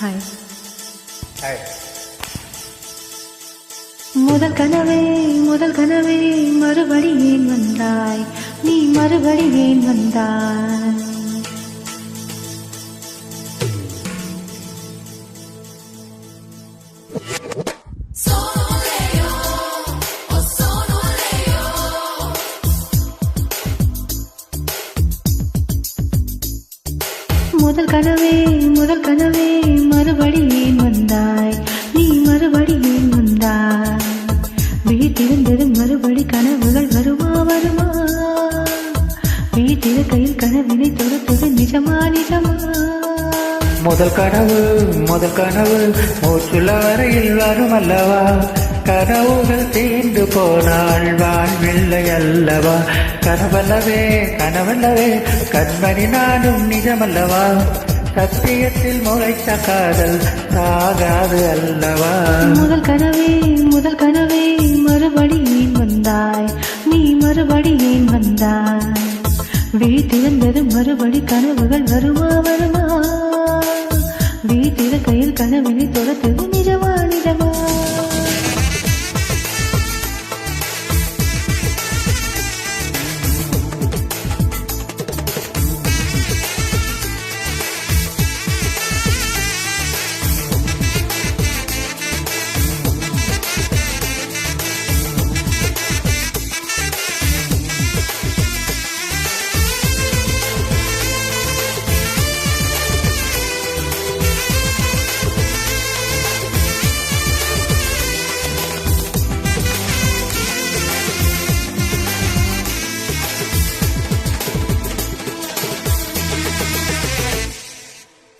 Hi. Hi. முதல் கனவே முதல் கனவே மறுபடி ஏன் வந்தாய்? நீ மறுபடி ஏன் வந்தாய்? முதல் கனவே முதல் கனவே மறுபடி ஏன் வந்தாய்? நீ மறுபடி ஏன் வந்தாய்? வீட்டிருந்தது மறுபடி கனவுகள் வருமா வருமா? வீட்டிருக்கையில் கனவினை தொடுத்தது நிஜமா நிஜமா? முதல் கனவு முதல் கனவு மூச்சுள்ள வரையில் வரும் அல்லவா? கனவுகள் தீண்டு போனால் வாழ்வில்லை அல்லவா? கனவல்லவே கனவல்லவே கண்மணி நானும் நிஜமல்லவா? சத்தியத்தில் முளைத்த காதல் சாகாது அல்லவா? முதல் கனவே முதல் கனவே மறுபடி ஏன் வந்தாய்? நீ மறுபடி ஏன் வந்தாய்? வீட்டிருந்தது மறுபடி கனவுகள் வருமா வருமா? வீட்டில கையில் கனவினை தொடர்த்தது நிஜமா நிஜமா?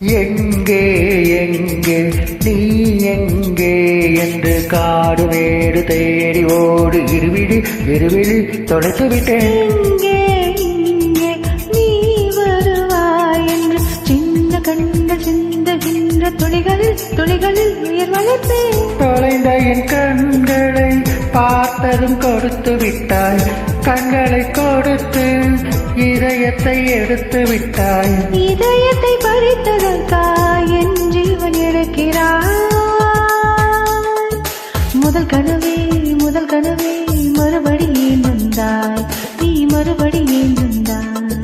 எங்கே எங்கே நீ எங்கே என்று காடு மேடு தேடி ஓடு. இருவிழி இருவிழி தொலைத்து விட்டேன். துளிகளில் துளிகளில் உயிர் வளர்ப்பேன் தொலைந்த என் கண்களை பார்த்ததும் கொடுத்து விட்டாய். கண்களை கொடுத்து இதயத்தை எடுத்து விட்டாய். இதயத்தை பறித்ததற்காய் என் ஜீவன் இருக்கிறாய் முதல் கனவே முதல் கனவே மறுபடி ஏன் வந்தாய்? நீ மறுபடி ஏன் வந்தாய்?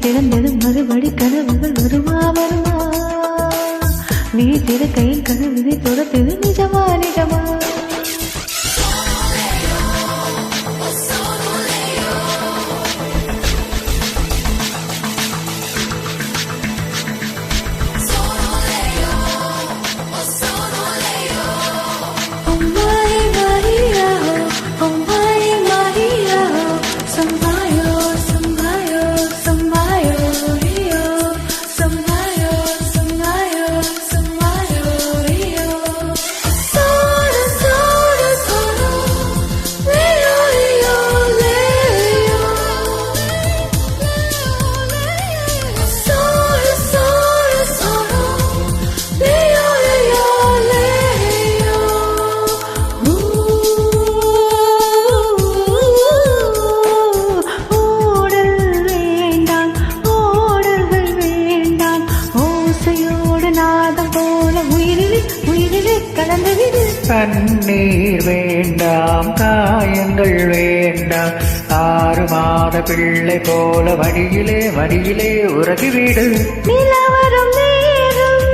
திறந்ததும் மறுபடி கனவு கண்ணீர் வேண்டாம் காயங்கள் வேண்டாம். ஆறு மாத பிள்ளை போல வழியிலே வழியிலே உறகிவிடு நிலவரம் நேரம்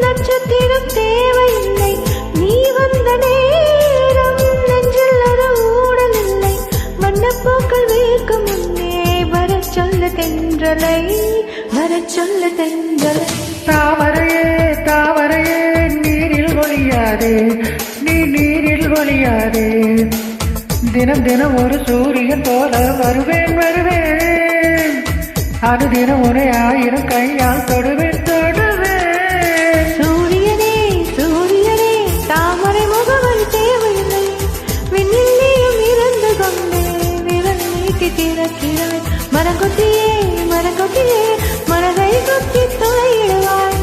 நட்சத்திரம் தேவையில்லை. நீ வந்த நேரம் நெஞ்சில் ஒரு ஊடல் இல்லை வண்ணப்பூக்கள் வேர்க்கும் முன்னே வரச் சொல்ல தென்றலை வரச் சொல்ல தென்றலை. தாமரையே தாமரையே நீரில் ஒளியாதே. நீ நீரில் வழியாதே தினம் தினம் ஒரு சூரியன் போல வருவேன் வருவேன். அது தினம் ஒரு ஆயிரம் கையால் தொடுவேன் தொடுவேன். சூரியனே சூரியனே தாமரை முகவன் தேவையில்லை. விண்ணிலேயும் இருந்து கொண்டே விரல் நீட்டி திறக்கிறாய் மரங்கொத்தியே மரங்கொத்தியே மனதை கொத்தி துளையிடுவாய்.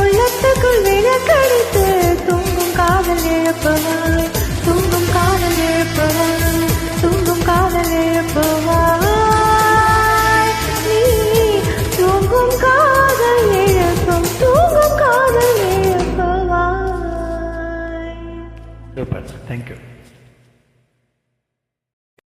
உள்ளத்துக்குள் விளக்கடித்து காதல் இழப்பவா தூங்கும் காதல் இழப்பவா தூங்கும் காதல் இழப்பவா நீ தூங்கும் காதல் இழக்கும் தூங்கும் காதல் இழப்பவா தேங்க்யூ